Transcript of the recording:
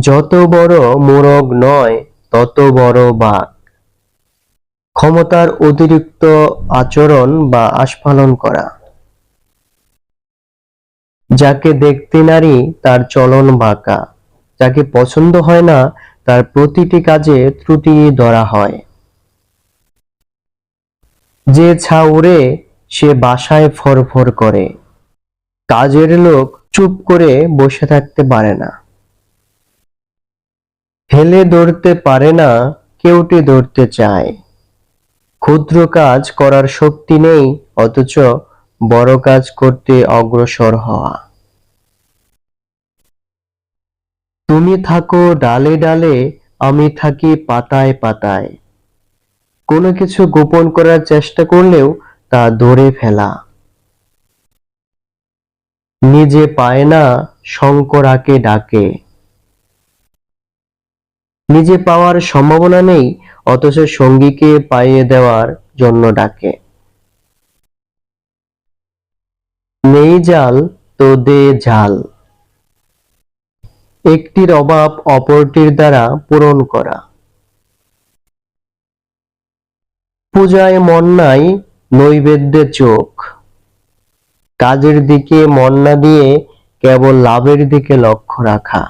যত বড় মোরগ নয়, তত বড় বাঘ। ক্ষমতার অতিরিক্ত আচরণ বা আস্ফালন করা। যাকে দেখতে নারী, তার চলন বাঁকা। যাকে পছন্দ হয় না, তার প্রতিটি কাজে ত্রুটি ধরা হয়। যে ছা উড়ে সে বাসায় ফরফর করে। কাজের লোক চুপ করে বসে থাকতে পারে না। হেলে ধরতে পারে না, কেউটে ধরতে চায়। ক্ষুদ্র কাজ করার শক্তি নেই, অথচ বড় কাজ করতে অগ্রসর হওয়া। তুমি থাকো ডালে ডালে, আমি থাকি পাতায় পাতায়। কোনো কিছু গোপন করার চেষ্টা করলেও তা ধরে ফেলা। নিজে পায় না, শঙ্করাকে ডাকে। নিজে পাওয়ার সম্ভাবনা নেই, অথচ সঙ্গীকে পাইয়ে দেওয়ার জন্য ডাকে। নেই জাল, তো দে জাল একটির অভাব অপরটির দ্বারা পূরণ করা। পূজায় মন নাই নৈবেদ্যে চোখ। কাজের দিকে মন না দিয়ে কেবল লাভের দিকে লক্ষ্য রাখা।